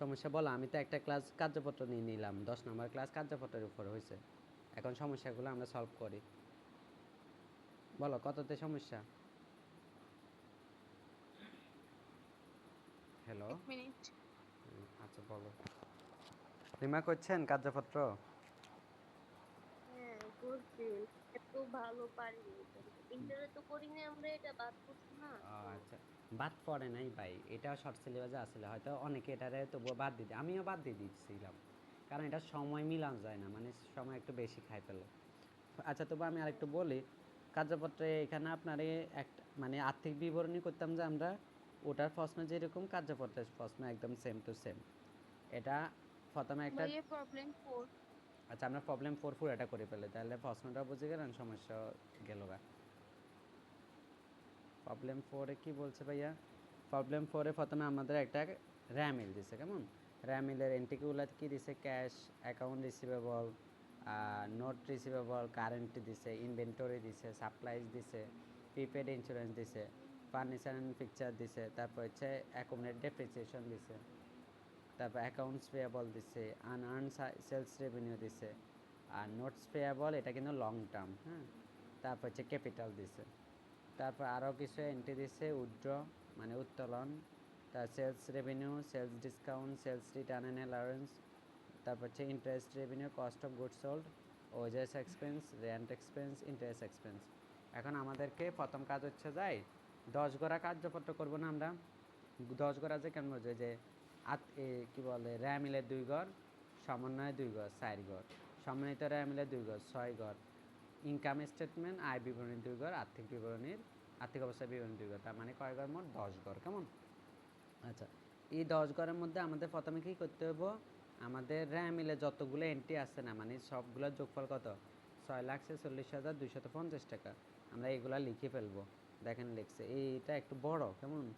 সমস্যা বলো আমি তো একটা ক্লাস কার্যপত্র নিয়ে নিলাম দশ নম্বর ক্লাস কার্যপত্রের উপর হয়েছে। এখন সমস্যাগুলো আমরা সলভ করি। বলো কততে সমস্যা? হ্যালো আচ্ছা বলো। রিমা করছেন কার্যপত্র? হ্যাঁ করছি এত ভালো পারি ইন্টারে তো করি না আমরা এটা বাদ করছি না। আচ্ছা বাদ পড়ে নাই ভাই এটা শর্ট সিলেবাসে আসলে হয়তো অনেকে এটারে তবুও বাদ দিতে আমিও বাদ দিয়ে দিচ্ছিলাম কারণ এটা সময় মিলান যায় না মানে সময় একটু বেশি খাই ফেলে। আচ্ছা তবু আমি আরেকটু বলি কার্যপত্রে এখানে আপনার একটা মানে আর্থিক বিবরণী করতাম যে আমরা ওটার প্রশ্ন যেরকম কার্যপত্রের প্রশ্ন একদম সেম টু সেম এটা প্রথমে একটা প্রবলেম ফোর আচ্ছা আমরা প্রবলেম ফোর ফোর এটা করে ফেলে তাহলে প্রশ্নটা বুঝে গেলেন সমস্যা গেল প্রবলেম ফোরে কি বলছে ভাইয়া? প্রবলেম ফোরে প্রথমে আমাদের একটা র্যামিল দিছে, কেমন? র্যামিলের এন্টিকিউলার কি দিছে? Cash account receivable note receivable current দিছে ইনভেন্টরি দিছে সাপ্লাইজ দিছে প্রিপেড ইন্স্যুরেন্স দিছে ফার্নিচার অ্যান্ড পিকচার দিছে, তারপর হচ্ছে অ্যাকোমোডেট ডেপ্রিসিয়েশন দিছে, তারপর অ্যাকাউন্টস পেয়াবল দিছে আনআর্ন সেলস রেভিনিউ দিছে, আর নোটস পেয়াবল এটা কিন্তু লং টার্ম হ্যাঁ? তারপর হচ্ছে ক্যাপিটাল দিছে। তারপর আরও কিছু এন্ট্রি দিছে উইথড্র মানে উত্তোলন। তার sales revenue sales discount sales return and allowance তারপর হচ্ছে interest revenue cost of good sold wages expense rent expense interest expense এখন আমাদেরকে প্রথম কাজ হচ্ছে যাই, দশ গড়া কার্যপত্র করব না আমরা। দশ গড়া যে কেন বোঝে যে, আত কী বলে র্যামিলের দুই ঘর সমন্বয় দুই ঘর চার ঘর সমন্বিত র্যামিলের দুই ঘর ছয় ঘর ইনকাম স্টেটমেন্ট আয় বিবরণী দুই ঘর, আর্থিক বিবরণীর, আর্থিক অবস্থা বিবরণী দুই ঘর, তার মানে কয় ঘর মোট? দশ ঘর, কেমন? আচ্ছা এই দশ ঘরের মধ্যে আমাদের প্রথমে কী করতে হবে আমাদের র্যামিলে যতগুলো এন্ট্রি আছে না মানে সবগুলোর যোগফল কত? ছয় লাখ ছেচল্লিশ হাজার দুইশত পঞ্চাশ টাকা। আমরা এগুলা লিখে ফেলব। দেখেন লিখছে, এইটা একটু বড়, কেমন?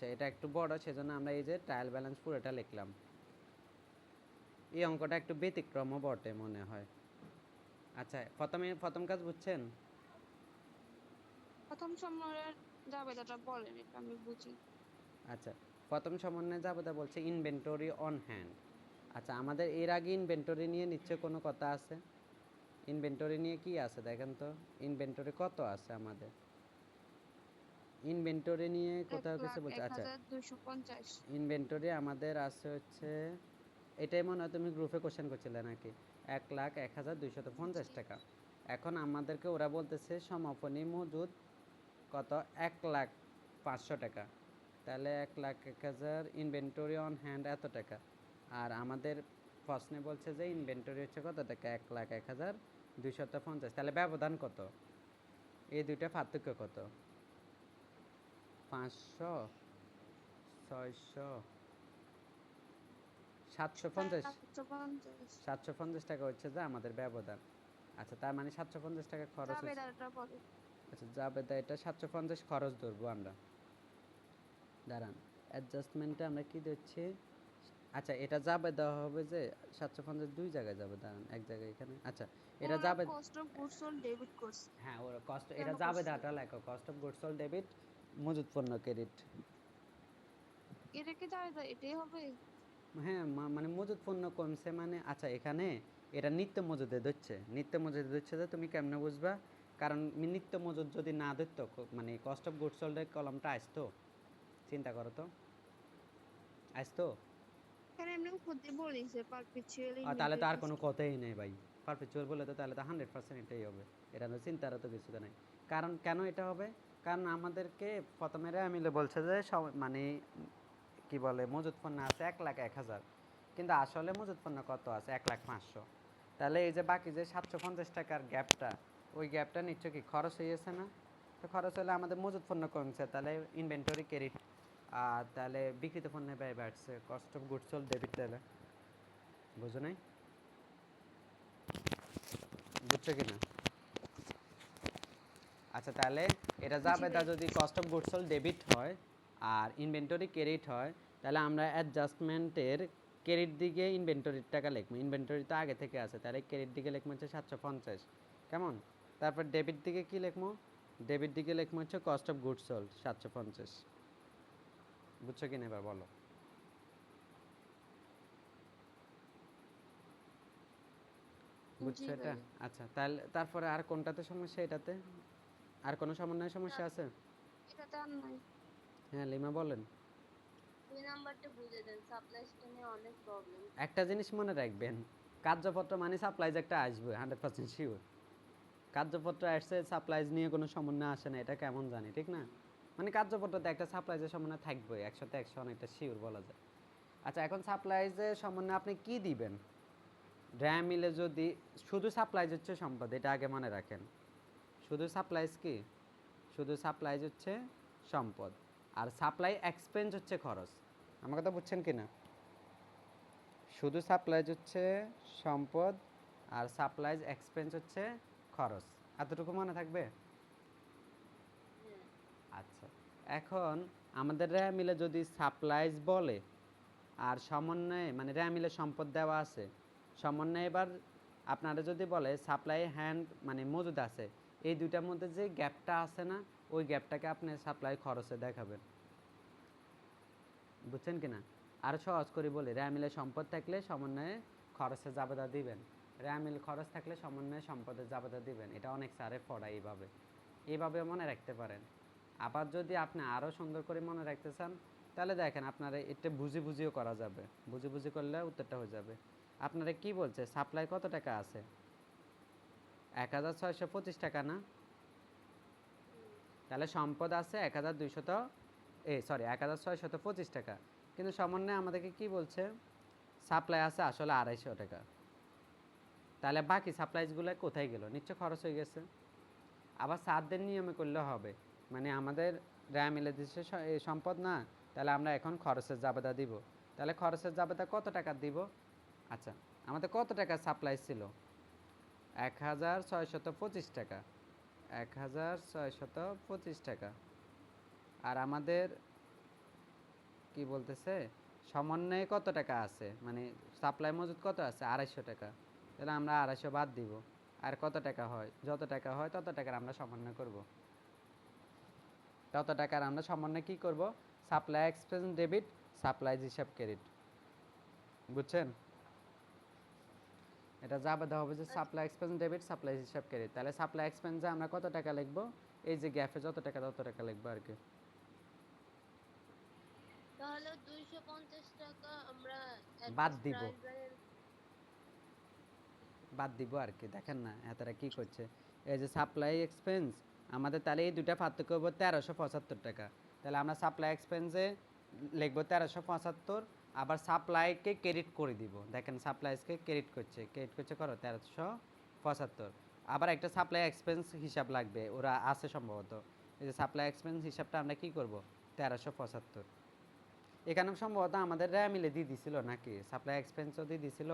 আচ্ছা এটা একটু বড় সেজন্য আমরা এই যে ট্রায়াল ব্যালেন্স পুরোটা লিখলাম। এই অঙ্কটা একটু ব্যতিক্রমও বটে মনে হয়। আচ্ছা প্রথমে প্রথম কাজ বুঝছেন? প্রথম সময়ের জাবেদাটা বলেন এটা আমি বুঝি। আচ্ছা প্রথম সমন্বয়ে যাবতা বলছে ইনভেন্টরি অন হ্যান্ড আচ্ছা আমাদের এর আগে ইনভেন্টরি নিয়ে নিশ্চয় কোনো কথা আছে? ইনভেন্টরি নিয়ে কি আছে দেখেন তো। ইনভেন্টরি কত আছে আমাদের? ইনভেন্টরি নিয়ে কোথাও কিছু বলছে? আচ্ছা। ইনভেন্টরি আমাদের আছে হচ্ছে এটাই মনে হয় তুমি গ্রুপে কোশ্চেন করছিলে নাকি? এক লাখ এক হাজার দুইশত পঞ্চাশ টাকা। এখন আমাদেরকে ওরা বলতেছে সমাপনী মজুদ কত? এক লাখ পাঁচশো টাকা। তাহলে এক লাখ এক হাজার ইনভেন্টরি অন হ্যান্ড এত টাকা। আর আমাদের প্রশ্নে বলছে যে ইনভেন্টরি হচ্ছে কত টাকা? এক লাখ এক হাজার দুইশত পঞ্চাশ। তাহলে ব্যবধান কত? এই দুইটা পার্থক্য কত? পাঁচশো ছয়শো সাতশো পঞ্চাশ। সাতশো পঞ্চাশ। টাকা হচ্ছে যে আমাদের ব্যবধান। আচ্ছা তার মানে সাতশো পঞ্চাশ টাকা খরচ হচ্ছে। আচ্ছা যাবে তা এটা সাতশো পঞ্চাশ খরচ ধরবো আমরা। দাঁড়ান অ্যাডজাস্টমেন্টে আমরা কি দিচ্ছি? আচ্ছা এটা যাবে দেওয়া হবে যে সাতশো পঞ্চাশ দুই জায়গায় যাবে দাঁড়ান এক জায়গায় এখানে। আচ্ছা এটা যাবে হ্যাঁ ওর কষ্ট এটা যাবে? দাটা লেখো cost of goods sold debit মজুদ পণ্য ক্রেডিট এটা কি জাবেদা এটাই হবে? হ্যাঁ মানে মজুদ পণ্য কমছে মানে আচ্ছা এখানে এটা নিত্য মজুদে ধরছে। নিত্য মজুদে ধরছে যে তুমি কেমনে বুঝবা? কারণ নিত্য মজুদ যদি না ধরতো মানে কস্ট অফ গুড সোল্ডের কলমটা আসতো? চিন্তা করো তো। আসতো? তাহলে তো আর কোনো কথাই নেই ভাই। পারপেচুয়াল বলে তো তাহলে তো হান্ড্রেড পার্সেন্ট এটাই হবে। এটা তো চিন্তারও তো কিছু তো নাই। কারণ কেন এটা হবে? কারণ আমাদেরকে প্রথমে মিলে বলছে যে মানে কি বলে মজুদ পণ্য আছে এক লাখ এক হাজার। কিন্তু আসলে মজুদ পণ্য কত আছে? এক লাখ পাঁচশো। তাহলে এই যে বাকি যে সাতশো পঞ্চাশ টাকার গ্যাপটা, ওই গ্যাপটা নিশ্চয় কি খরচ হয়েছে না? তো খরচ হলে আমাদের মজুদ পণ্য কমছে, তাহলে ইনভেন্টরি ক্রেডিট আর তাহলে বিক্রিত পণ্যের ব্যয় বাড়ছে cost of goods sold debit তাহলে। বুঝো নাই? বুঝছ কি না আচ্ছা তাহলে এটা যাবে তা যদি cost of goods sold debit হয় আর ইনভেন্টরি ক্রেডিট হয় তাহলে আমরা অ্যাডজাস্টমেন্টের ক্রেডিট দিকে ইনভেন্টরির টাকা লিখব। ইনভেন্টরি তো আগে থেকে আছে তাহলে ক্রেডিট দিকে লিখব হচ্ছে সাতশো পঞ্চাশ। কেমন? তারপর ডেবিট দিকে কি লিখব? ডেবিট দিকে লেখম হচ্ছে কস্ট অফ গুডস সোল্ড সাতশো পঞ্চাশ। বুঝছ কিনা এবার বলো? বুঝছ এটা? আচ্ছা তাহলে তারপরে আর কোনটাতে সমস্যা? এটাতে? আর কোনো সমন্বয় সমস্যা আছে? এটাতে আর নাই। হ্যাঁ লিমা বলেন। দুই নাম্বারটা বুঝে দেন সাপ্লাই নিয়ে অনেক প্রবলেম একটা জিনিস মনে রাখবেন কার্যপত্র মানে সাপ্লাইজ একটা আসবে হান্ড্রেড পার্সেন্ট শিওর কার্যপত্র আসছে সাপ্লাইজ নিয়ে কোনো সমন্বয় আসে না এটা কেমন জানি ঠিক না? মানে কার্যপত্রতে একটা সাপ্লাইজের সমন্বয় থাকবে একশোতে একশো অনেকটা শিওর বলা যায়। আচ্ছা এখন সাপ্লাইজের সমন্বয় আপনি কি দিবেন? ড্রাম মিলে যদি শুধু সাপ্লাইজ হচ্ছে সম্পদ এটা আগে মনে রাখেন। শুধু সাপ্লাইজ কি? শুধু সাপ্লাইজ হচ্ছে সম্পদ। আর সাপ্লাই এক্সপেন্স হচ্ছে খরচ। আমার কথা বুঝছেন কি না শুধু সাপ্লাইজ হচ্ছে সম্পদ, আর সাপ্লাইজ এক্সপেন্স হচ্ছে খরচ। এতটুকু মনে থাকবে? আচ্ছা। এখন আমাদের র্যা মিলে যদি সাপ্লাইজ বলে, আর সমন্বয়ে মানে র্যা মিলে সম্পদ দেওয়া আছে, সমন্বয়ে এবার আপনারা যদি বলে সাপ্লাই হ্যান্ড মানে মজুদ আছে এই দুইটার মধ্যে যে গ্যাপটা আছে না, ওই গ্যাপটাকে আপনি সাপ্লাই খরচে দেখাবেন। বুঝছেন কি না? আরও সহজ করে বলি, র্যামিলে সম্পদ থাকলে সমন্বয়ে খরচে জাবেদা দিবেন। র্যামিল খরচ থাকলে সমন্বয়ে সম্পদের জাবেদা দিবেন। এটা অনেক স্যারে পড়ায় এইভাবে। এইভাবে মনে রাখতে পারেন। আবার যদি আপনি আরও সুন্দর করে মনে রাখতে চান, তাহলে দেখেন আপনারা এটা বুঝি বুঝিও করা যাবে। বুঝি বুঝি করলে উত্তরটা হয়ে যাবে। আপনারা কি বলছে? সাপ্লাই কত টাকা আছে? এক হাজার ছয়শো পঁচিশ টাকা না? তাহলে সম্পদ আছে এক হাজার দুইশত, এ সরি এক হাজার ছয়শত পঁচিশ টাকা। কিন্তু সমন্বয়ে আমাদেরকে কি বলছে? সাপ্লাই আছে আসলে আড়াইশো টাকা। তাহলে বাকি সাপ্লাইজগুলো কোথায় গেল? নিশ্চয় খরচ হয়ে গেছে। আবার সাতদের নিয়মে করলে হবে। মানে আমাদের র্যাম এলে দিচ্ছে সম্পদ না, তাহলে আমরা এখন খরচের জাবেদা দিব। তাহলে খরচের জাবেদা কত টাকা দিব? আচ্ছা আমাদের কত টাকা সাপ্লাই ছিল? এক হাজার ছয়শত পঁচিশ টাকা। এক হাজার ছয়শত পঁচিশ টাকা। আর আমাদের কি বলতেছে? সমন্বয়ে কত টাকা আছে? মানে সাপ্লাই মজুদ কত আছে? আড়াইশো টাকা। তাহলে আমরা আড়াইশো বাদ দিব। আর কত টাকা হয়? যত টাকা হয় তত টাকার আমরা সমন্বয় করব। তত টাকার আমরা সমন্বয় কি করব? সাপ্লাই এক্সপেন্স ডেবিট, সাপ্লাই হিসাব ক্রেডিট। বুঝছেন? এটা যাবে হবে যে সাপ্লাই এক্সপেন্স ডেবিট সাপ্লাই হিসাব ক্রেডিট তাহলে সাপ্লাই এক্সপেন্সে আমরা কত টাকা লিখব? এই যে গ্যাপে যত টাকা তত টাকা লিখব আর কি। তাহলে দুইশো পঞ্চাশ টাকা আমরা বাদ দিব। বাদ দিব আর কি। দেখেন না এতটা কি করছে? এই যে সাপ্লাই এক্সপেন্স আমাদের তাহলে এই দুটা পার্থক্য হব তেরোশো পঁচাত্তর টাকা। তাহলে আমরা সাপ্লাই এক্সপেন্সে লিখব তেরোশো পঁচাত্তর আবার সাপ্লাইকে ক্রেডিট করে দিব। দেখেন সাপ্লাইজকে ক্রেডিট করছে। ক্রেডিট করছে করো তেরোশো পঁচাত্তর। আবার একটা সাপ্লাই এক্সপেন্স হিসাব লাগবে। ওরা আছে সম্ভবত। এই যে সাপ্লাই এক্সপেন্স হিসাবটা আমরা কি করব? তেরোশো পঁচাত্তর। এখানে সম্ভবত আমাদের র্যামিলে দিয়ে দিছিল নাকি? সাপ্লাই এক্সপেন্সও দিয়ে দিছিল?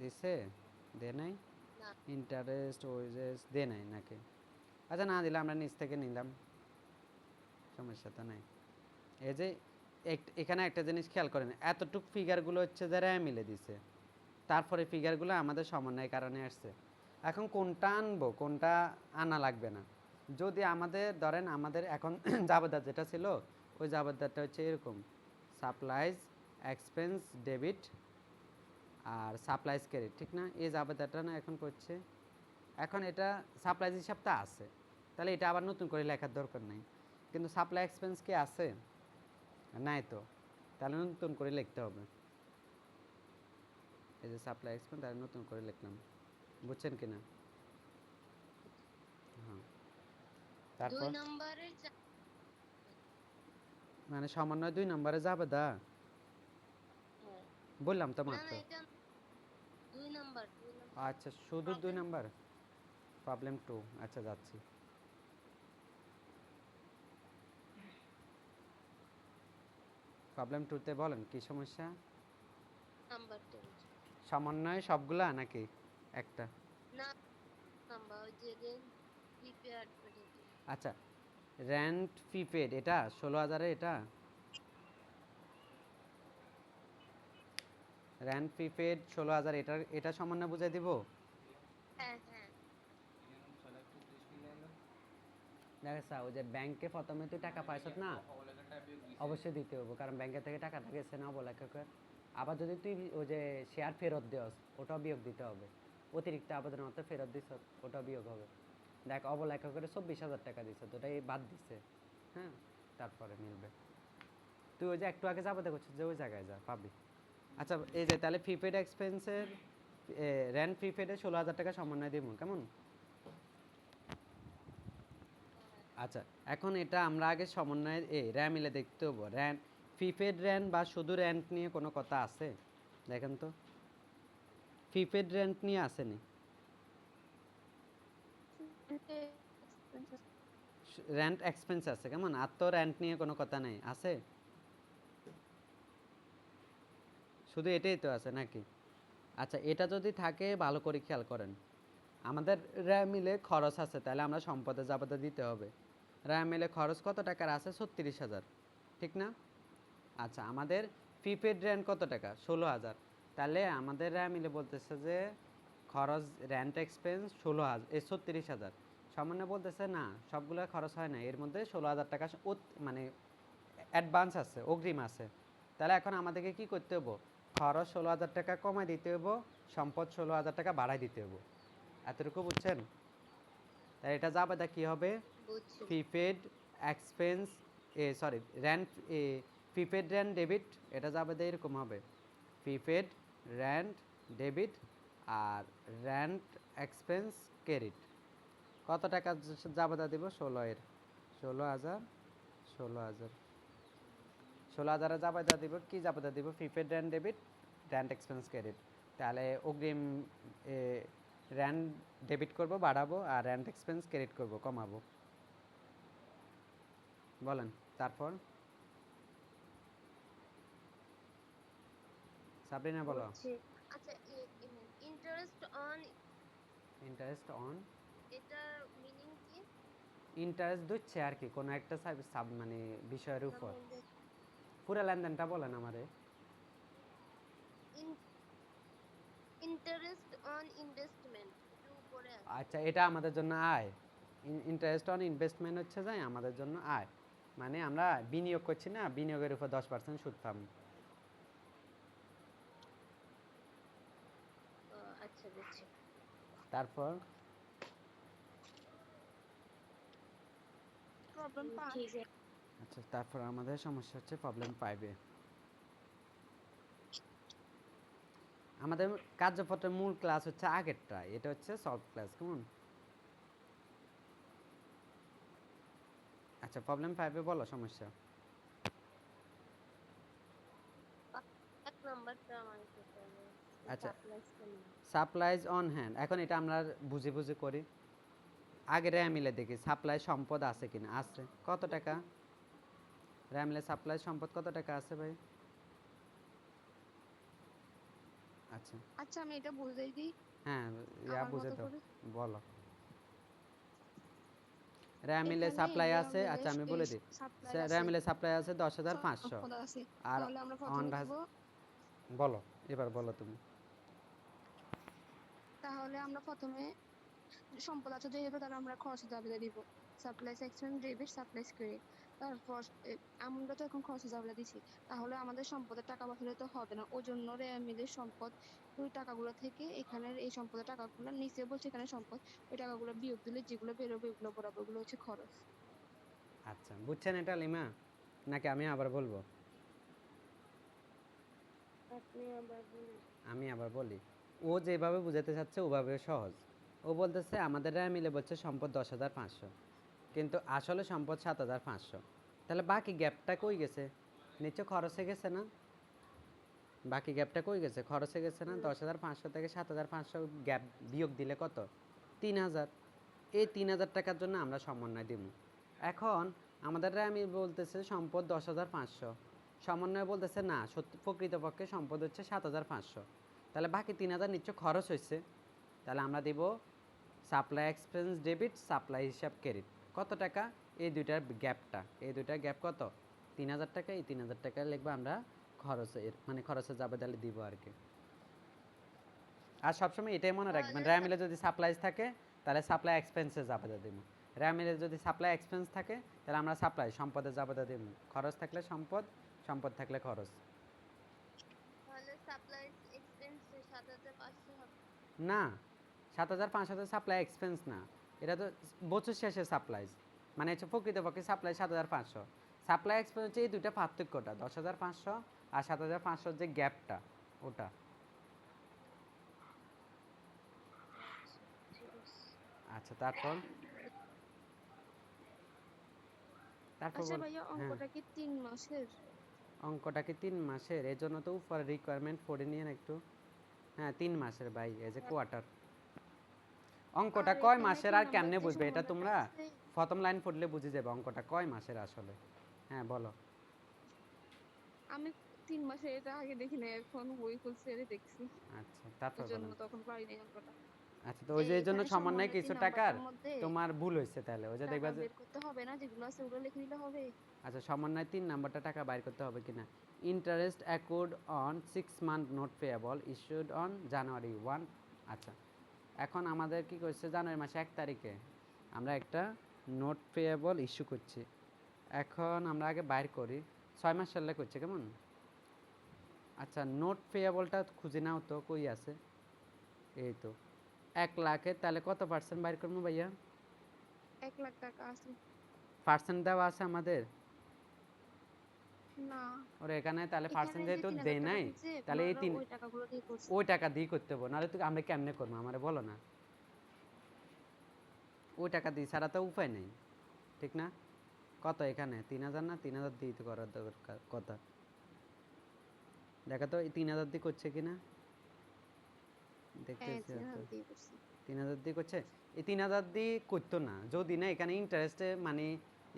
দিছে? দে নাই? ইন্টারেস্ট ওয়েজেস দে নাই নাকি? আচ্ছা না দিলে আমরা নিচ থেকে নিলাম। সমস্যা নাই। এই যে এখানে একটা জিনিস খেয়াল করেন, এতটুক ফিগারগুলো হচ্ছে যারা মিলে দিছে। তারপরে ফিগারগুলো আমাদের সমন্বয়ের কারণে আসছে। এখন কোনটা আনব, কোনটা আনা লাগবে না। যদি আমাদের, ধরেন আমাদের এখন জাবেদার যেটা ছিল, ওই জাবেদারটা হচ্ছে এরকম সাপ্লাইজ এক্সপেন্স ডেবিট আর সাপ্লাইজ ক্রেডিট ঠিক না? এই জাবেদাটা না এখন করছে। এখন এটা সাপ্লাইজ হিসাবটা আছে। তাহলে এটা আবার নতুন করে লেখার দরকার নেই। কিন্তু সাপ্লাই এক্সপেন্স কি আছে? নাই তো। তাহলে নতুন করে লিখতে হবে। এই যে সাপ্লাই এক্সপেন্স তাহলে নতুন করে লিখলাম। বুঝছেন কি না হ্যাঁ। তারপর? মানে সমন্বয় দুই নম্বরে যাবে দা। বললাম তো মাত্র। আচ্ছা শুধু দুই নাম্বার? প্রবলেম টু আচ্ছা যাচ্ছি। প্রবলেম টুতে বলেন কি সমস্যা? নাম্বারটা সমন্বয় সবগুলা নাকি একটা? না নাম্বার যে রেন প্রিপেয়ার্ড আচ্ছা র্যান্ট প্রিপেড এটা ষোলো হাজারে এটা? র্যান্ট প্রিপেড ষোলো হাজার এটা এটা সামান্য বুঝাই দিব? হ্যাঁ হ্যাঁ। দেখা স্যার ওই যে ব্যাংকে প্রথমে তুই টাকা পাইছত না অবশ্যই দিতে হবে, কারণ ব্যাংকের থেকে টাকাটা গেছে না অবলেখকের আবার যদি তুই ওই যে শেয়ার ফেরত দেওস, ওটাও বিয়োগ দিতে হবে। অতিরিক্ত আবেদন অর্থ ফেরত দিস, ওটাও বিয়োগ হবে। দেখ অবলেখকের চব্বিশ হাজার টাকা দিছে, তো ওটাই বাদ দিছে হ্যাঁ? তারপরে মিলবে। তুই ওই যে একটু আগে যাব দেখছিস যে ওই জায়গায় যা, পাবি। আচ্ছা এই যে তাহলে প্রিপেড এক্সপেন্সের র্যান্ট প্রিপেডে ষোলো হাজার টাকা সমন্বয় দিব কেমন? আচ্ছা এখন এটা আমরা আগে সমন্বয়ের এ, র্যাম মিলে দেখতে হব। র্যান প্রিপেড র্যান্ট বা শুধু র্যান্ট নিয়ে কোনো কথা আছে? দেখেন তো। প্রিপেড র্যান্ট নিয়ে আসেনি। র্যান্ট এক্সপেন্স আছে কেমন? আর তো র্যান্ট নিয়ে কোনো কথা নেই। আছে? শুধু এটাই তো আছে নাকি? আচ্ছা এটা যদি থাকে, ভালো করে খেয়াল করেন। আমাদের র্যাম মিলে খরচ আছে, তাহলে আমরা সম্পদে যাবতে দিতে হবে। র্যাম মিলে খরচ কত টাকার আছে? ছত্রিশ হাজার। ঠিক না? আচ্ছা আমাদের প্রিপেড র্যান্ট কত টাকা? ষোলো হাজার। তাহলে আমাদের র্যাম মিলে বলতেছে যে খরচ র্যান্ট এক্সপেন্স ষোলো হাজার, এই ছত্রিশ হাজার। সামান্য বলতেছে না, সবগুলো খরচ হয় না, এর মধ্যে ষোলো হাজার টাকা মানে অ্যাডভান্স আছে, অগ্রিম আছে। তাহলে এখন আমাদেরকে কি করতে হব? খরচ ষোলো হাজার টাকা কমায় দিতে হব, সম্পদ ষোলো হাজার টাকা বাড়াই দিতে হব। এতটুকু বুঝছেন? তাই এটা যাবে তা কী হবে? Prepaid expense, uh sorry rent uh, prepaid rent debit, এটা যাবে এরকম হবে। প্রিপেড র্যান্ট ডেবিট আর র্যান্ট এক্সপেন্স ক্রেডিট। কত টাকা যাবতা দিব? ষোলো এর। ষোলো হাজার ষোলো হাজার। ষোলো হাজারে যাবতা দিব? কি যাবতা দিব? Prepaid rent debit rent expense credit. তাহলে অগ্রিম র্যান্ট ডেবিট করব, বাড়াবো আর র্যান্ট এক্সপেন্স ক্রেডিট করব, কমাবো। বলেন তারপর? সাবরিনা বলো। আচ্ছা ইন্টারেস্ট অন ইন্টারেস্ট অন এটার মিনিং কি? ইন্টারেস্ট আর কি কোনো একটা সাব- মানে বিষয়ের উপর। পুরো লেনদেনটা বলেন আমারে। ইন্টারেস্ট অন ইনভেস্টমেন্ট আচ্ছা এটা আমাদের জন্য আয়। ইন্টারেস্ট অন ইনভেস্টমেন্ট হচ্ছে যাই আমাদের জন্য আয়। মানে আমরা বিনিয়োগ করছি না বিনিয়োগের উপর দশ পার্সেন্ট সুদ পাবো। আচ্ছা বুঝছি। তারপর? আচ্ছা তারপর আমাদের সমস্যা হচ্ছে প্রবলেম পাইবে আমাদের কার্যপত্রের মূল ক্লাস হচ্ছে আগেরটা এটা হচ্ছে সলভ ক্লাস কেমন? আচ্ছা প্রবলেম ফাইভে বলো সমস্যা। আচ্ছা। সাপ্লাইজ অন হ্যান্ড এখন এটা আমরা বুঝে বুঝে করি। আগে র্যামিলে দেখি সাপ্লাই সম্পদ আছে কিনা? আছে। কত টাকা? র্যামিলে সাপ্লাই সম্পদ কত টাকা আছে ভাই? আচ্ছা। আচ্ছা আমি এটা বুঝাই দিই। হ্যাঁ ইয়া বুঝে দাও। বলো। র্যামিলে সাপ্লাই আছে আচ্ছা আমি বলে দিই। র্যামিলে সাপ্লাই আছে। দশ হাজার পাঁচশো। আর তাহলে আমরা প্রথমে বলো এবার বলো তুমি। তাহলে আমরা প্রথমে সম্পদ আছে যেহেতু তাহলে আমরা খরচ দাবি দিব। Supply section debit supply credit তারপর আমরা তো এখন খরচ জাবেদা দিছি। তাহলে আমাদের সম্পদের টাকা বসালে তো হবে না। ওই জন্য রেমিলের সম্পদ ওই টাকাগুলো থেকে এখানের এই সম্পদের টাকাগুলো নিচে বলছে এখানে সম্পদ ওই টাকাগুলো বিয়োগ দিলে যেগুলো বেরোবে ওগুলো বরাবর ওগুলো হচ্ছে খরচ। আচ্ছা বুঝছেন এটা লিমা? নাকি আমি আবার বলব? আপনি আবার বলুন। আমি আবার বলি। ও যেভাবে বুঝাতে চাচ্ছে ওভাবে সহজ। ও বলতেছে আমাদের রায় মিলে বলছে সম্পদ দশ হাজার পাঁচশো। কিন্তু আসলে সম্পদ সাত হাজার পাঁচশো। তাহলে বাকি গ্যাপটা কই গেছে? নিচে খরচে গেছে না? বাকি গ্যাপটা কই গেছে? খরচে গেছে না? দশ হাজার পাঁচশো থেকে সাত হাজার পাঁচশো গ্যাপ বিয়োগ দিলে কত? তিন হাজার। এই তিন হাজার টাকার জন্য আমরা সমন্বয় দিব এখন আমাদের আমি বলতেছে সম্পদ দশ হাজার পাঁচশো। সমন্বয় বলতেছে না সত্যি প্রকৃতপক্ষে সম্পদ হচ্ছে সাত হাজার পাঁচশো। তাহলে বাকি তিন হাজার নিশ্চয় খরচ হয়েছে তাহলে আমরা দিব সাপ্লাই এক্সপেন্স ডেবিট সাপ্লাই হিসাব ক্রেডিট কত টাকা? এই দুইটার গ্যাপটা। এই দুইটার গ্যাপ কত? তিন হাজার টাকা এই তিন হাজার টাকা লিখব আমরা খরচের মানে খরচে যাবে তাহলে দিব আর কি। আর সবসময় এটাই মনে রাখবেন র্যামিলে যদি সাপ্লাইজ থাকে তাহলে সাপ্লাই এক্সপেন্সে জাবেদা দিব। র্যামিলে যদি সাপ্লাই এক্সপেন্স থাকে তাহলে আমরা সাপ্লাই সম্পদের জাবেদা দিব। খরচ থাকলে সম্পদ সম্পদ থাকলে খরচ। না সাত হাজার পাঁচ হাজার সাপ্লাই এক্সপেন্স না। এটা তো বছর শেষে সাপ্লাইজ মানে হচ্ছে প্রকৃতপক্ষে সাপ্লাই সাত হাজার পাঁচশো। সাপ্লাই এক্সপেন্স হচ্ছে এই দুইটা পার্থক্যটা দশ হাজার পাঁচশো আর সাত হাজার পাঁচশোর যে গ্যাপটা ওটা। আচ্ছা তারপর? তারপর আচ্ছা ভাইয়া হ্যাঁ। অঙ্কটা কি তিন মাসের? অঙ্কটা কি তিন মাসের? এর জন্য তো উপরে রিকোয়ারমেন্ট পড়ে নিয়েন একটু। হ্যাঁ তিন মাসের ভাই এজ এ কোয়ার্টার অঙ্কটা কয় মাসের আর কেমনে বুঝবে? এটা তোমরা প্রথম লাইন পড়লে বুঝে যাবে অঙ্কটা কয় মাসের আসলে। হ্যাঁ বলো। আমি তিন মাসের এটা আগে দেখি না এখন বই খুলছে এটা দেখছি। আচ্ছা তারপর জন্য তখন পারিনি অঙ্কটা। আচ্ছা তো ওই যে এই জন্য এখানে সমন্বয় সমন্বয় কিছু টাকার তোমার ভুল হয়েছে তাহলে। ওই যে দেখবা যে করতে হবে না যেগুলো আছে ওগুলো লিখে দিলে হবে। আচ্ছা সমন্বয় তিন নাম্বারটা টাকা বাইর করতে হবে কিনা? Interest accrued on six month note payable issued on January one আচ্ছা এখন আমাদের কি করছে? জানুয়ারি মাসে এক তারিখে আমরা একটা নোট পেয়েবল ইস্যু করছি। এখন আমরা আগে বাইর করি। ছয় মাস সালে করছে কেমন? আচ্ছা নোট পেয়েবলটা খুঁজে নাও তো কই আছে? এই তো। এক লাখে তাহলে কত পার্সেন্ট বাইর করব ভাইয়া? এক লাখ টাকা আছে। পার্সেন্ট দেওয়া আছে আমাদের? না। ওর এখানে তাহলে এখানে পার্সেন্ট যে যেহেতু 3000 দেয় নাই। তাহলে এই তিন ওই টাকা দিয়ে করতে হবে নাহলে তো আমরা কেমনে করব? আমারে বলো না। ওই টাকা দিয়ে ছাড়া তো উপায় নেই ঠিক না? কত এখানে? তিন হাজার না? তিন হাজার দিয়ে তো করার দরকার কথা। দেখা তো এই তিন হাজার দিয়ে করছে কিনা? হ্যাঁ দেখতেছি তিন হাজার দিয়ে করছে। তিন হাজার দিয়ে করছে? এই তিন হাজার দিয়ে করতো না। যদি না এখানে ইন্টারেস্টে মানে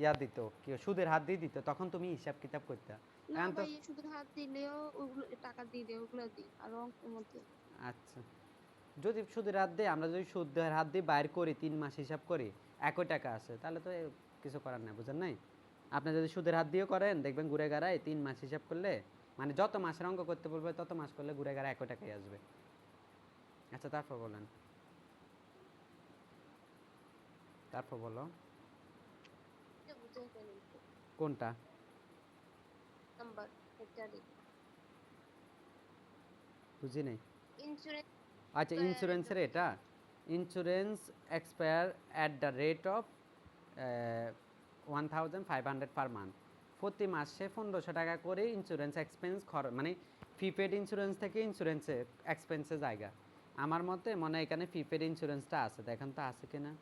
ইয়া দিত কি সুদের হাত দিয়ে দিত তখন তুমি হিসাব কিতাব করতে। না ভাই শুধু হাত দিলেও ওগুলো টাকা দিয়ে দেয় ওগুলো দিই আর অঙ্কের মধ্যে। আচ্ছা। যদি সুদের হাত দিয়ে আমরা যদি সুদের হাত দিয়ে বাইর করি তিন মাস হিসাব করি একই টাকা আসে তাহলে তো কিছু করার নাই বুঝেন নাই? আপনি যদি সুদের হাত দিয়েও করেন দেখবেন ঘুরে গাড়ায় তিন মাস হিসাব করলে মানে যত মাসের অঙ্ক করতে বলবে তত মাস করলে ঘুরে গাড়া একই টাকাই আসবে। আচ্ছা তারপর বলেন। তারপর বলো। কোনটা? নাম্বার বুঝি নাই। ইন্স্যুরেন্স আচ্ছা ইন্স্যুরেন্সের এটা। Insurance expire at the rate of one thousand five hundred per month প্রতি মাসে পনেরোশো টাকা করে ইন্স্যুরেন্স এক্সপেন্স খর মানে প্রিপেড ইন্স্যুরেন্স থেকে ইন্স্যুরেন্সে এক্সপেন্সে জায়গা। আমার মতে মনে হয় এখানে প্রিপেড ইন্স্যুরেন্সটা আছে। দেখেন তো আছে কিনা?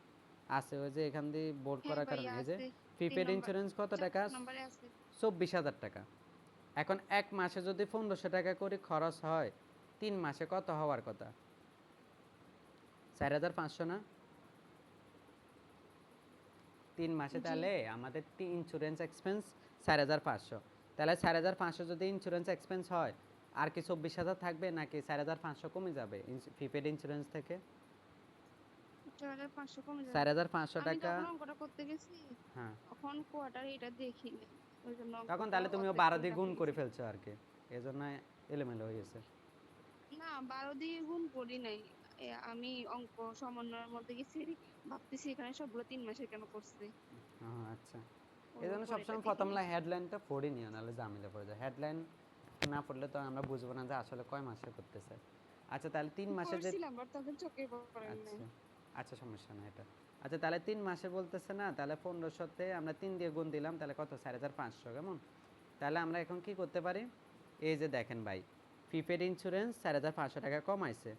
আছে ওই যে এখান দিয়ে বোর্ড হ্যাঁ করার কারণে। এই যে প্রিপেড ইন্স্যুরেন্স কত টাকা? চব্বিশ হাজার টাকা। এখন এক মাসে যদি পনেরোশো টাকা করে খরচ হয় তিন মাসে কত হওয়ার কথা? চার হাজার পাঁচশো না? তিন মাসে তাহলে আমাদের ইন্স্যুরেন্স এক্সপেন্স চার হাজার পাঁচশো। তাহলে চার হাজার পাঁচশো যদি ইন্স্যুরেন্স এক্সপেন্স হয় আর কি চব্বিশ হাজার থাকবে নাকি চার হাজার পাঁচশো কমে যাবে প্রিপেড ইন্স্যুরেন্স থেকে? কমে যাবে। আমি অঙ্কটা করতে গেছি হ্যাঁ। তখন কোয়ার্টার এটা দেখিনি। ওই জন্য তখন তাহলে তুমিও অর্ধেক দিয়ে গুণ করে ফেলছো আর কি। এই এলোমেলো হয়ে গেছে। না বারো দিয়ে গুণ করি নাই। আমি অঙ্ক সমন্বয়ের মধ্যে গেছি ভাবতেছি এখানে সবগুলো তিন মাসের কেন করছে। আচ্ছা। সবসময় প্রথম। হেডলাইনটা পড়ে নিও নাহলে ঝামেলা পড়ে যায়। হেডলাইন না পড়লে তো আমরা বুঝব না যে আসলে কয় মাসে করতেছে। আচ্ছা তাহলে তিন মাসে যে চোখে পড়ে আচ্ছা সমস্যা না এটা। আচ্ছা তাহলে তিন মাসে বলতেছে না, তাহলে পনেরোশোতে আমরা তিন দিয়ে গুণ দিলাম, তাহলে কত? চার হাজার পাঁচশো, কেমন? তাহলে আমরা এখন কি করতে পারি? এই যে দেখেন ভাই প্রিপেড ইন্স্যুরেন্স চার হাজার পাঁচশো টাকা কমাইছে।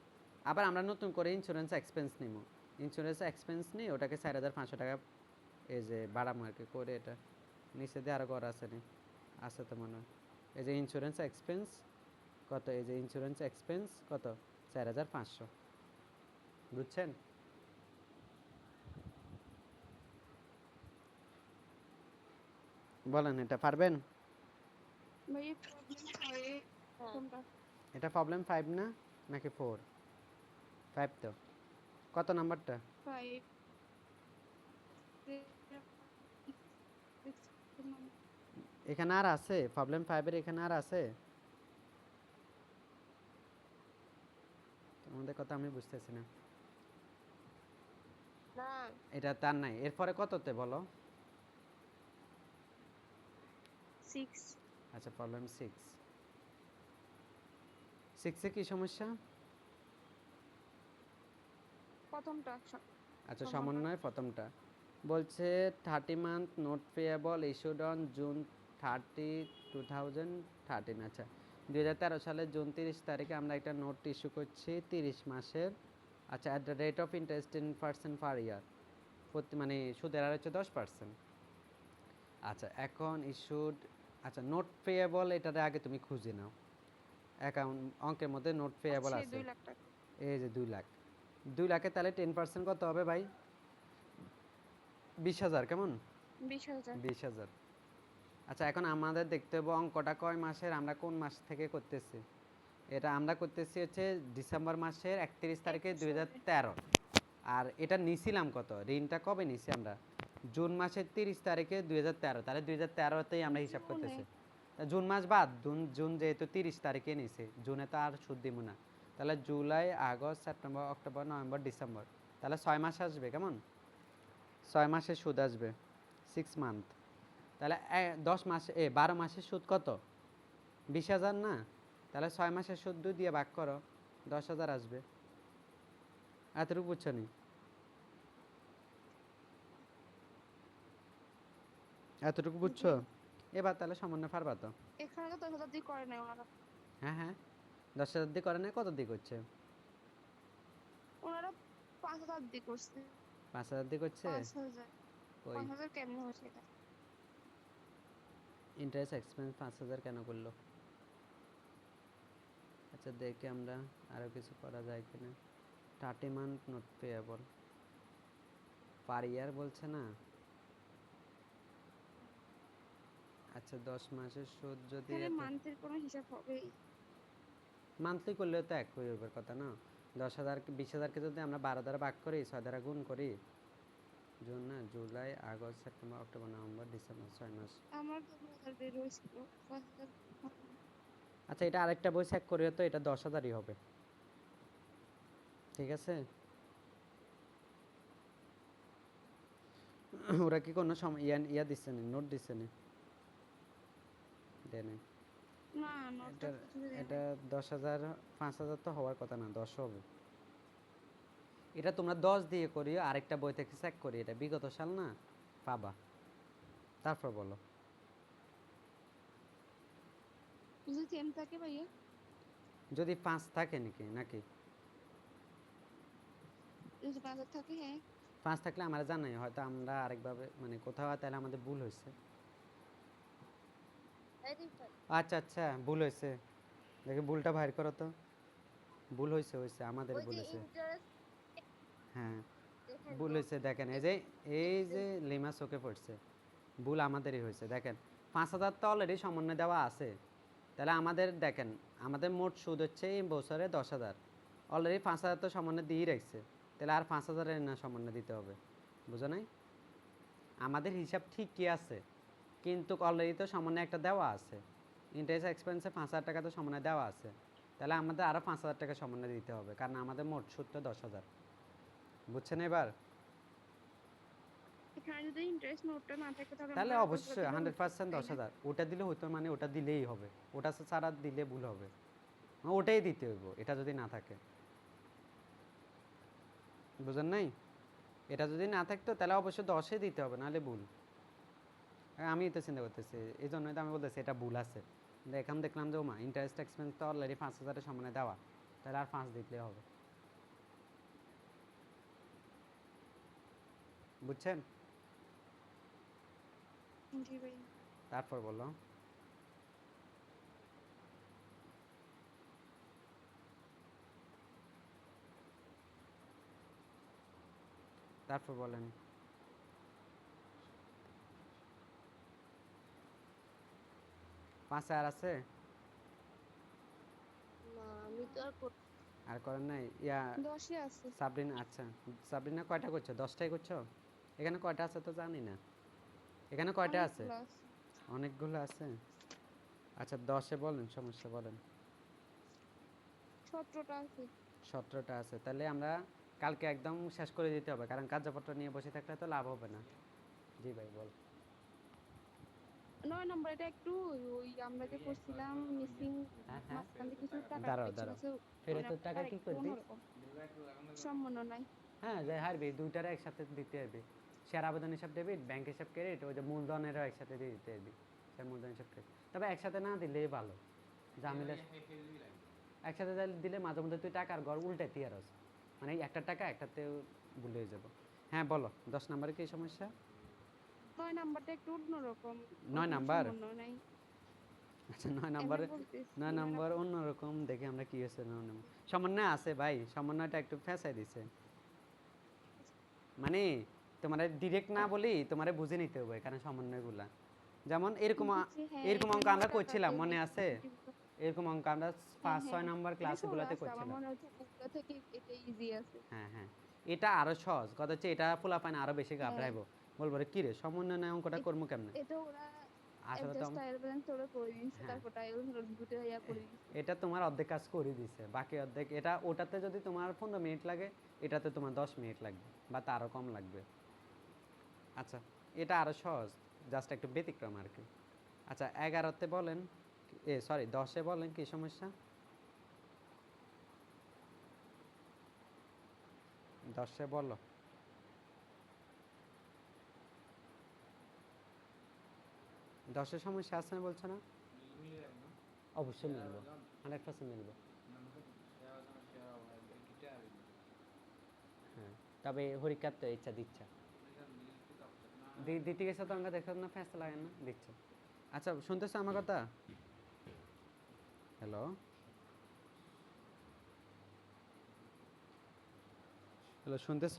আবার আমরা নতুন করে ইন্স্যুরেন্স এক্সপেন্স নিব ইন্স্যুরেন্স এক্সপেন্স নিই ওটাকে চার হাজার পাঁচশো টাকা এই যে বাড়াবো আর কি, করে এটা। নিচে দিয়ে আরও করা আছে নি, আছে তো মনে হয়। এই যে ইন্স্যুরেন্স এক্সপেন্স কত? এই যে ইন্স্যুরেন্স এক্সপেন্স কত? চার হাজার পাঁচশো। বুঝছেন? বলেন এটা পারবেন? হয়। এটা প্রবলেম ফাইভ না? নাকি ফোর ফাইভ তো। কত নাম্বারটা? এখানে আর আছে? প্রবলেম ফাইভের এখানে আর আছে? তো আমাদের কথা আমি বুঝতেছি না। না। এটা তার নাই। এরপরে কততে বলো? সিক্স আচ্ছা প্রবলেম সিক্স সিক্সে কি সমস্যা? প্রথমটা আচ্ছা সমন্বয়। প্রথমটা। বলছে thirty month note payable issued on June thirty two thousand thirteen আচ্ছা দুই হাজার তেরো সালের জুন তিরিশ তারিখে আমরা একটা নোট ইস্যু করছি তিরিশ মাসের। আচ্ছা at the rate of interest ten percent per year প্রতি মানে সুদের হার হচ্ছে দশ পার্সেন্ট আচ্ছা এখন ইস্যুড আচ্ছা নোট পেয়েবল এটার আগে তুমি খুঁজে নাও। অ্যাকাউন্ট অঙ্কের মধ্যে নোট পেয়েবল আছে। আছে এই যে দুই লাখ। দুই লাখে তাহলে টেন পার্সেন্ট কত হবে ভাই? বিশ হাজার কেমন? বিশ হাজার। আচ্ছা এখন আমাদের দেখতে হবে অঙ্কটা কয় মাসের আমরা কোন মাস থেকে করতেছি? এটা আমরা করতেছি হচ্ছে ডিসেম্বর মাসের একত্রিশ তারিখে। দুই হাজার তেরো। আর এটা নিছিলাম কত? ঋণটা কবে নিছি আমরা? জুন মাসের তিরিশ তারিখে দুই হাজার তেরো। তাহলে দুই হাজার তেরোতেই আমরা হিসাব করতেছি। জুন মাস বাদ জুন জুন যেহেতু তিরিশ তারিখে নিছে জুনে তো আর সুদ দিব না। তাহলে July August September October November December. তাহলে ছয় মাস আসবে কেমন? ছয় মাসের সুদ আসবে সিক্স মান্থ তাহলে দশ মাসে এ বারো মাসের সুদ কত? বিশ হাজার না? তাহলে ছয় মাসের সুদ দিয়ে ভাগ করো দশ হাজার আসবে। এতটুকু বুঝছ নি? এতটুকু বুঝছ? এবার তাহলে সামান্য পারবা তো এখানে তো দশ হাজার দিয়ে করে নাই ওনারা। হ্যাঁ হ্যাঁ। দশ হাজার দিয়ে করে না কত দিয়ে করছে? ওনারা পাঁচ হাজার দিয়ে করছে। পাঁচ হাজার দিয়ে করছে? পাঁচ হাজার। ওই পাঁচ হাজার কেমনে হয়েছে এটা? ইন্টারেস্ট এক্সপেন্স পাঁচ হাজার কেন করল? আচ্ছা দেখে আমরা আরও কিছু করা যায় কিনা। Thirty month note payable per year বলছে না? আচ্ছা দশ মাসের সুদ যদি এখানে মান্থের কোনো হিসাব হবে মান্থলি করলেও তো এক হয়ে যাবে কথা না? দশ হাজার বিশ হাজারকে যদি আমরা বারো দ্বারা ভাগ করি ছয় দ্বারা গুণ করি জুন না July August September October November December ছয় মাস। আমার আচ্ছা এটা আরেকটা বই চেক করি তো এটা দশ হাজারই হবে। ঠিক আছে? ওরা কি কোনো সময় ইয়া ইয়া দিচ্ছে না? নোট দিচ্ছে না? দেয় নাই। না এটা এটা দশ হাজার পাঁচ হাজার তো হওয়ার কথা না দশ হবে। এটা তোমরা দশ দিয়ে করি আরেকটা বই থেকে চেক করি এটা বিগত সাল না? পাবা। তারপর বলো। যদি সেম থাকে ভাইয়া? যদি পাঁচ থাকে নাকি নাকি? যদি পাঁচ থাকে হ্যাঁ। পাঁচ থাকলে আমার জানাই হয়তো আমরা আরেকভাবে মানে কোথাও তাহলে আমাদের ভুল হয়েছে। আচ্ছা আচ্ছা ভুল হয়েছে। দেখি ভুলটা বাইর করো তো। ভুল হয়েছে হয়েছে আমাদের ভুল হয়েছে। হ্যাঁ ভুল হয়েছে দেখেন এই যে এই যে লিমা চোখে পড়ছে ভুল আমাদেরই হয়েছে দেখেন। পাঁচ হাজার তো অলরেডি সমন্বয় দেওয়া আছে। তাহলে আমাদের দেখেন আমাদের মোট সুদ হচ্ছে এই বছরে দশ হাজার। অলরেডি পাঁচ হাজার তো সমন্বয় দিয়েই রাখছে। তাহলে আর পাঁচ হাজারের না সমন্বয় দিতে হবে। বুঝো নাই? আমাদের হিসাব ঠিকই আছে? কিন্তু অলরেডি তো সমন্বয় একটা দেওয়া আছে। ইন্টারেস্ট এক্সপেন্সে পাঁচ হাজার টাকা তো সমন্বয় দেওয়া আছে। তাহলে আমাদের আরও পাঁচ হাজার টাকা সমন্বয় দিতে হবে কারণ আমাদের মোট সুদ তো দশ হাজার। বুঝছেন এবার? তাহলে অবশ্যই হান্ড্রেড পার্সেন্ট দশ হাজার। ওটা দিলে হতো মানে ওটা দিলেই হবে। ওটা ছাড়া দিলে ভুল হবে। মানে ওটাই দিতে হইব এটা যদি না থাকে। বুঝেন নাই? এটা যদি না থাকতো তাহলে অবশ্যই দশে দিতে হবে নাহলে ভুল। আমি তো চিন্তা করতেছি এই জন্যই তো আমি বলতেছি এটা ভুল আছে। কিন্তু এখন দেখলাম যে ওমা ইন্টারেস্ট এক্সপেন্স তো অলরেডি পাঁচ হাজারের সমানে দেওয়া তাহলে আর পাঁচ দিতে হবে। বুঝছেন? তারপর বলো। তারপর বলেন। পাঁচ আর আছে আমি তো আর আর করেন নাই? ইয়া দশই আছে। সাবরিনা আচ্ছা। সাবরিনা কয়টা করছ? দশটাই করছ? এখানে কয়টা আছে তো জানি না। এখানে কয়টা আছে? অনেকগুলো আছে। অনেকগুলো আছে? আচ্ছা দশে বলেন সমস্যা বলেন। সতেরোটা আছে। সতেরোটা আছে। তাহলে আমরা কালকে একদম শেষ করে দিতে হবে কারণ কার্যপত্র নিয়ে বসে থাকলে তো লাভ হবে না। জি ভাই বল। নয় নম্বর এটা একটু ওই আমরা যে করছিলাম মিসিং হ্যাঁ হ্যাঁ। মাঝখান থেকে কিছু টাকা দাঁড়াও, দাঁড়াও। কিছু ফেরতের টাকা কি করবি অন্যরকম। নাই হ্যাঁ যে হারবি দুইটারে একসাথে দিতে পারবি শেয়ার আবেদন হিসাব ডেবিট ব্যাংক হিসাব ক্রেডিট ওই যে মূলধনেরও একসাথে দিয়ে দিতে হবে শেয়ার মূলধন হিসাব ক্রেডিট তবে একসাথে না দিলেই ভালো। জামিলে একসাথে দিলে- দিলে মাঝে মধ্যে তুই টাকার গড় উল্টে তিয়ারস মানে একটা টাকা একটাতে ভুলে যাব। হ্যাঁ বলো দশ নম্বরে কি সমস্যা? নয় নাম্বারটা একটু অন্যরকম নয় নাম্বার? আচ্ছা নয় নম্বরে নয় নম্বর অন্যরকম দেখে আমরা কি হয়েছে নয় নম্বর। সমন্বয় আছে ভাই সমন্বয়টা একটু ফেঁসাই দিছে। মানে তোমার ডিরেক্ট না বলি তোমারে বুঝে নিতে হবে কারণ সমন্বয়গুলা যেমন এরকম হ্যাঁ, এরকম অঙ্ক আমরা করছিলাম মনে আছে? এরকম অঙ্ক আমরা পাঁচ ছয় হ্যাঁ। নম্বর ক্লাসগুলোতে করছিলাম। হ্যাঁ হ্যাঁ। এটা আরও সহজ কথা হচ্ছে এটা পোলা পায় আরও বেশি হ্যাঁ। বলব রে কি রে? সমন্বয় না অঙ্কটা করব কেমনে? এটা ওরা হ্যাঁ। এটা তোমার অর্ধেক কাজ করে দিছে বাকি অর্ধেক এটা ওটাতে যদি তোমার পনেরো মিনিট লাগে এটাতে তোমার দশ মিনিট লাগবে বা তারও কম লাগবে। আচ্ছা এটা আরও সহজ জাস্ট একটু ব্যতিক্রম আর কি। আচ্ছা এগারোতে বলেন এ সরি দশে বলেন কি সমস্যা? দশে বলো। দশের সমস্যা আছে না বলছো না? অবশ্যই মিলবো হান্ড্রেড পার্সেন্ট মিলবো। হ্যাঁ তবে হরিকার তো ইচ্ছা দিচ্ছে। দি- দিতে গেছে তো আমরা দেখো না ফ্যাস লাগে না দিচ্ছে। আচ্ছা শুনতেছো আমার কথা? Hello hello শুনতেছ?